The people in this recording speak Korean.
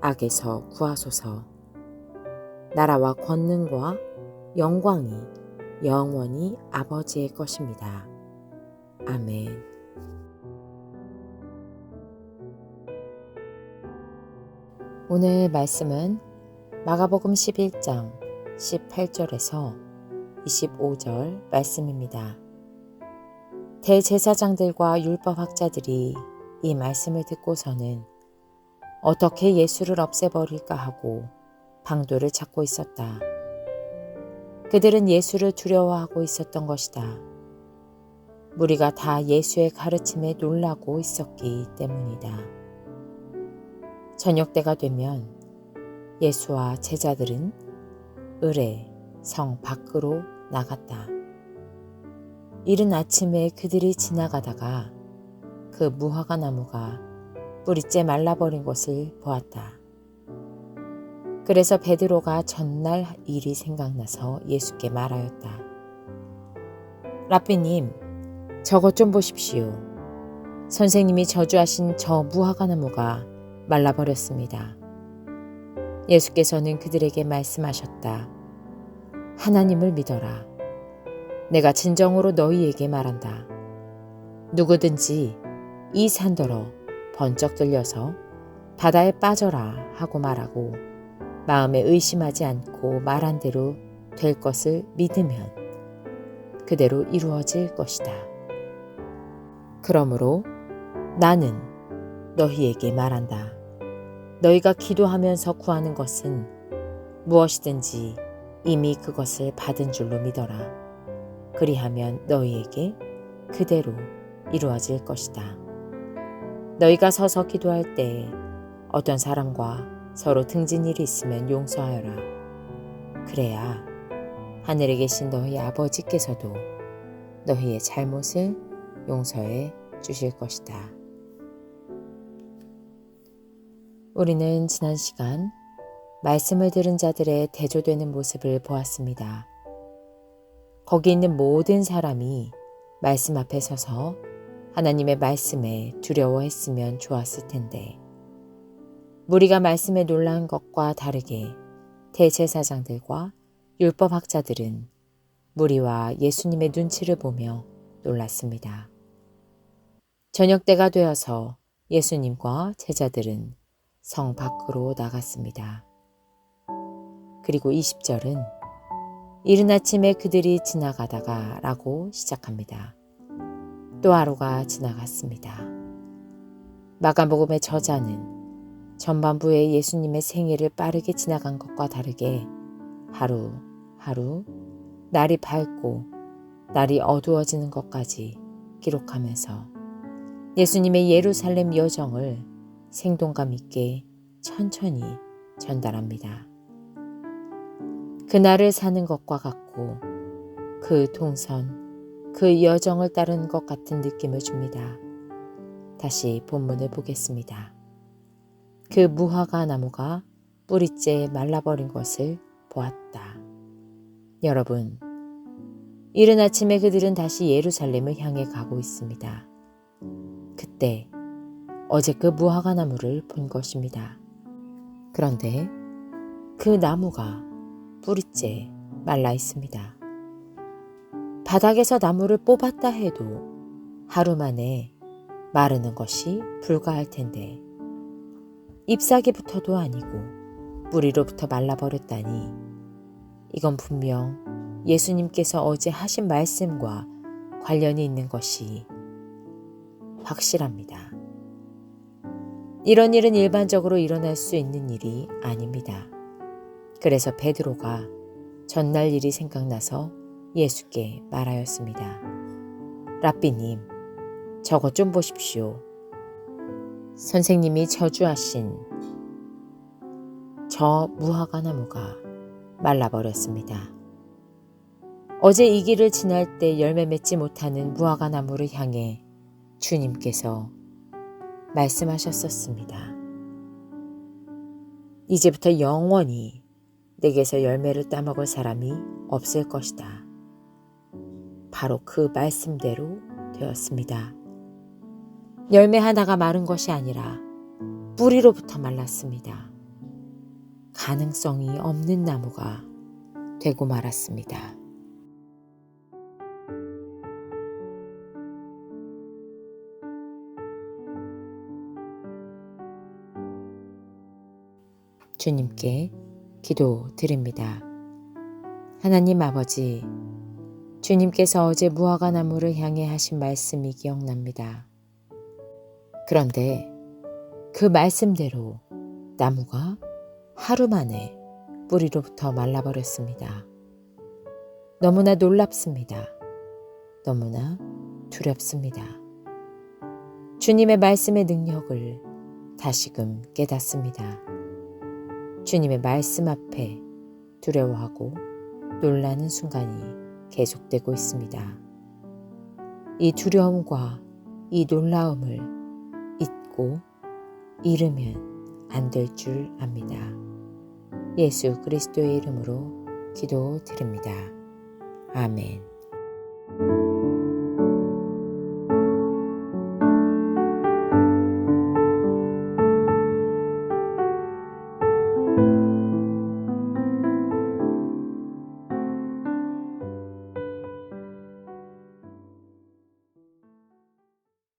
악에서 구하소서. 나라와 권능과 영광이 영원히 아버지의 것입니다. 아멘. 오늘 말씀은 마가복음 11장 18절에서 25절 말씀입니다. 대제사장들과 율법학자들이 이 말씀을 듣고서는 어떻게 예수를 없애버릴까 하고 방도를 찾고 있었다. 그들은 예수를 두려워하고 있었던 것이다. 무리가 다 예수의 가르침에 놀라고 있었기 때문이다. 저녁 때가 되면 예수와 제자들은 을에 성 밖으로 나갔다. 이른 아침에 그들이 지나가다가 그 무화과 나무가 뿌리째 말라버린 것을 보았다. 그래서 베드로가 전날 일이 생각나서 예수께 말하였다. 라삐님, 저것 좀 보십시오. 선생님이 저주하신 저 무화과 나무가 말라버렸습니다. 예수께서는 그들에게 말씀하셨다. 하나님을 믿어라. 내가 진정으로 너희에게 말한다. 누구든지 이 산더러 번쩍 들려서 바다에 빠져라 하고 말하고 마음에 의심하지 않고 말한 대로 될 것을 믿으면 그대로 이루어질 것이다. 그러므로 나는 너희에게 말한다. 너희가 기도하면서 구하는 것은 무엇이든지 이미 그것을 받은 줄로 믿어라. 그리하면 너희에게 그대로 이루어질 것이다. 너희가 서서 기도할 때 어떤 사람과 서로 등진 일이 있으면 용서하여라. 그래야 하늘에 계신 너희 아버지께서도 너희의 잘못을 용서해 주실 것이다. 우리는 지난 시간 말씀을 들은 자들의 대조되는 모습을 보았습니다. 거기 있는 모든 사람이 말씀 앞에 서서 하나님의 말씀에 두려워했으면 좋았을 텐데 무리가 말씀에 놀란 것과 다르게 대제사장들과 율법학자들은 무리와 예수님의 눈치를 보며 놀랐습니다. 저녁 때가 되어서 예수님과 제자들은 성 밖으로 나갔습니다. 그리고 20절은 이른 아침에 그들이 지나가다가 라고 시작합니다. 또 하루가 지나갔습니다. 마가복음의 저자는 전반부에 예수님의 생애를 빠르게 지나간 것과 다르게 하루, 하루, 날이 밝고 날이 어두워지는 것까지 기록하면서 예수님의 예루살렘 여정을 생동감 있게 천천히 전달합니다. 그날을 사는 것과 같고 그 동선, 그 여정을 따르는 것 같은 느낌을 줍니다. 다시 본문을 보겠습니다. 그 무화과 나무가 뿌리째 말라버린 것을 보았다. 여러분, 이른 아침에 그들은 다시 예루살렘을 향해 가고 있습니다. 그때 어제 그 무화과 나무를 본 것입니다. 그런데 그 나무가 뿌리째 말라 있습니다. 바닥에서 나무를 뽑았다 해도 하루 만에 마르는 것이 불가할 텐데 잎사귀부터도 아니고 뿌리로부터 말라버렸다니 이건 분명 예수님께서 어제 하신 말씀과 관련이 있는 것이 확실합니다. 이런 일은 일반적으로 일어날 수 있는 일이 아닙니다. 그래서 베드로가 전날 일이 생각나서 예수께 말하였습니다. 라삐님, 저것 좀 보십시오. 선생님이 저주하신 저 무화과 나무가 말라버렸습니다. 어제 이 길을 지날 때 열매 맺지 못하는 무화과 나무를 향해 주님께서 말씀하셨었습니다. 이제부터 영원히 내게서 열매를 따먹을 사람이 없을 것이다. 바로 그 말씀대로 되었습니다. 열매 하나가 마른 것이 아니라 뿌리로부터 말랐습니다. 가능성이 없는 나무가 되고 말았습니다. 주님께 기도 드립니다. 하나님 아버지, 주님께서 어제 무화과 나무를 향해 하신 말씀이 기억납니다. 그런데 그 말씀대로 나무가 하루 만에 뿌리로부터 말라버렸습니다. 너무나 놀랍습니다. 너무나 두렵습니다. 주님의 말씀의 능력을 다시금 깨닫습니다. 주님의 말씀 앞에 두려워하고 놀라는 순간이 계속되고 있습니다. 이 두려움과 이 놀라움을 잊고 잃으면 안 될 줄 압니다. 예수 그리스도의 이름으로 기도 드립니다. 아멘.